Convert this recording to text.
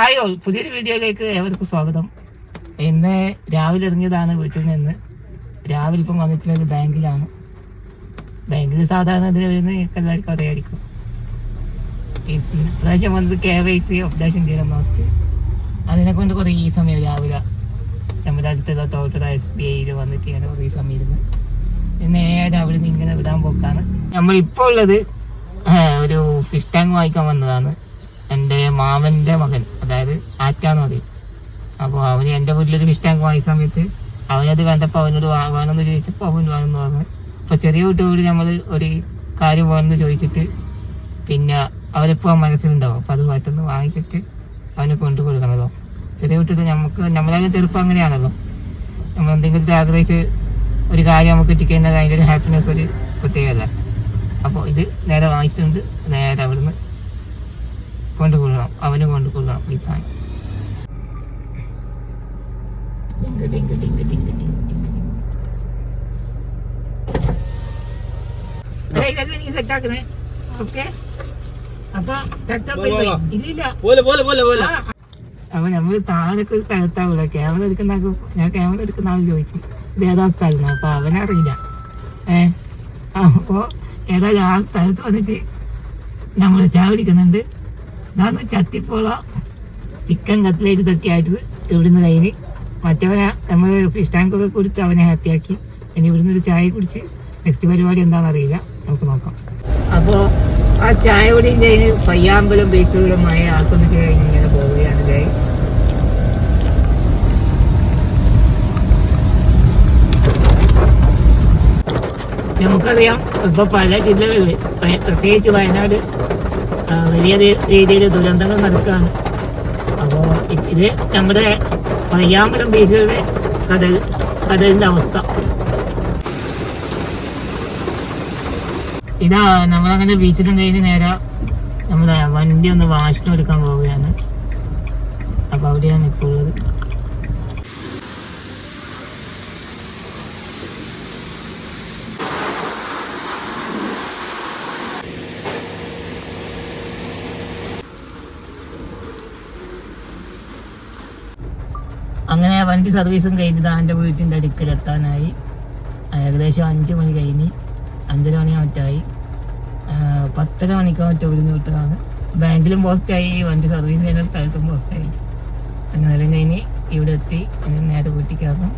Hi all. പുതിയൊരു വീഡിയോയിലേക്ക് ഏവർക്കും സ്വാഗതം. ഇന്ന് രാവിലെ ഇറങ്ങിയതാണ് വീട്ടിൽ നിന്ന്. രാവിലെ ഇപ്പം വന്നിട്ടുള്ളത് ബാങ്കിലാണ്. ബാങ്കിൽ സാധാരണ ഇതിന് വരുന്നത് നിങ്ങൾക്ക് എല്ലാവർക്കും അറിയായിരിക്കും. ഇപ്രാവശ്യം വന്നത് കെ വൈ സി അപ്ഡേഷൻ ചെയ്യാൻ നോക്കി അതിനെ കൊണ്ട് കുറേ ഈ സമയം രാവിലെ നമ്മുടെ അടുത്തുള്ള തോട്ടട എസ് ബി ഐയിൽ വന്നിട്ട് ഇങ്ങനെ കുറേ സമയം ഇരുന്ന് പിന്നെ രാവിലെ ഇങ്ങനെ വിടാൻ പോക്കാണ്. നമ്മളിപ്പോൾ ഉള്ളത് ഒരു ഫിഷ് ടാങ്ക് വാങ്ങിക്കാൻ വന്നതാണ്. എന്റെ മാമന്റെ മകൻ. അതായത് ആറ്റാന്ന് പറയും അപ്പോൾ അവന് എന്റെ വീട്ടിലൊരു ഫിഷ് ടാങ്ക് വാങ്ങിയ സമയത്ത് അവനത് കണ്ടപ്പോൾ അവനോട് വേണമെന്ന് ചോദിച്ചപ്പോൾ അവൻ വേണമെന്ന് പറഞ്ഞു. അപ്പോൾ ചെറിയ കുട്ടിയോട് നമ്മൾ ഒരു കാര്യം വേണമെന്ന് ചോദിച്ചിട്ട് പിന്നെ അവരിപ്പോൾ മനസ്സിലുണ്ടാവും. അപ്പോൾ അത് മറ്റൊന്ന് വാങ്ങിച്ചിട്ട് അവന് കൊണ്ടു കൊടുക്കണല്ലോ ചെറിയ കുട്ടികൾ നമുക്ക് നമ്മളെല്ലാം ചെറുപ്പം അങ്ങനെയാണല്ലോ. നമ്മൾ എന്തെങ്കിലും ആഗ്രഹിച്ച് ഒരു കാര്യം നമുക്ക് കിട്ടിക്കഴിഞ്ഞാൽ അതിന്റെ ഒരു ഹാപ്പിനെസ് ഒരു പ്രത്യേകമല്ല അപ്പോൾ ഇത് നേരെ വാങ്ങിച്ചിട്ടുണ്ട്. നേരെ അവിടുന്ന് അവന് കൊണ്ടുകൊള്ളണം ഈ സാധനം ടിങ്ക് ടിങ്ക് ടിങ്ക് ടിങ്ക് ടിങ്ക് ടിങ്ക് ടിങ്ക്. ഏയ് ഇതൊക്കെ എനിക്ക് സെറ്റ് ആക്കണേ ഓക്കെ? അപ്പൊ നമ്മൾ താഴൊക്കെ ഒരു സ്ഥലത്താവൂല? ക്യാമറ എടുക്കുന്ന ഞാൻ ക്യാമറ എടുക്കുന്ന ആൾ ചോദിച്ചു. ഇത് ഏതാ സ്ഥലം? അപ്പൊ അവനറിയില്ല. ഏ? അപ്പോ ഏതായാലും ആ സ്ഥലത്ത് വന്നിട്ട് നമ്മൾ ചായ കുടിക്കുന്നുണ്ട്. ഞാൻ ചത്തിപ്പോള ചിക്കൻ കത്തിലേക്ക് ഇതൊക്കെ ആയിട്ട് ഇവിടുന്ന് കയ്യിൽ. മറ്റവനെ നമ്മൾ ഫിഷ് ടാങ്ക് ഒക്കെ കൊടുത്ത് അവനെ ഹാപ്പിയാക്കി ഇനി ഇവിടുന്ന് ഒരു ചായ കുടിച്ച് നെക്സ്റ്റ് പരിപാടി എന്താണെന്ന് അറിയില്ല നമുക്ക് നോക്കാം. അപ്പോൾ ആ ചായ കുടിയും കഴിഞ്ഞ് പയ്യാമ്പലം ബീച്ചുകളുമായി ആസ്വദിച്ച് കഴിഞ്ഞ് ഇങ്ങനെ പോവുകയാണ് ഗൈസ് നമുക്കറിയാം ഇപ്പൊ പല ജില്ലകളിൽ പ്രത്യേകിച്ച് വയനാട് വലിയ രീതിയിൽ ദുരന്തങ്ങൾ നടക്കുകയാണ്. അപ്പോൾ ഇത് നമ്മുടെ പയ്യാമ്പലം ബീച്ചുകളുടെ കടൽ കടലിന്റെ അവസ്ഥ. ഇതാ നമ്മളങ്ങനെ ബീച്ചിലും കഴിഞ്ഞ് നേരെ നമ്മുടെ വണ്ടി ഒന്ന് വാഷിന് പോവുകയാണ്. അപ്പൊ അവിടെയാണ് ഇപ്പോൾ ഉള്ളത്. അങ്ങനെ വണ്ടി സർവീസും കഴിഞ്ഞത് എന്റെ വീട്ടിന്റെ അടുക്കലെത്താനായി ഏകദേശം അഞ്ച് മണി കഴിഞ്ഞ് അഞ്ചര മണി മറ്റായി ആഹ് പത്തര മണിക്കോ മറ്റോ ഒരു വിട്ടതാണ് ബാങ്കിലും പോസ്റ്റായി വണ്ടി സർവീസ് ചെയ്യുന്ന സ്ഥലത്തും പോസ്റ്റായി. അങ്ങനെ കഴിഞ്ഞ് ഇവിടെ എത്തി നേരെ വീട്ടിൽ കയറണം.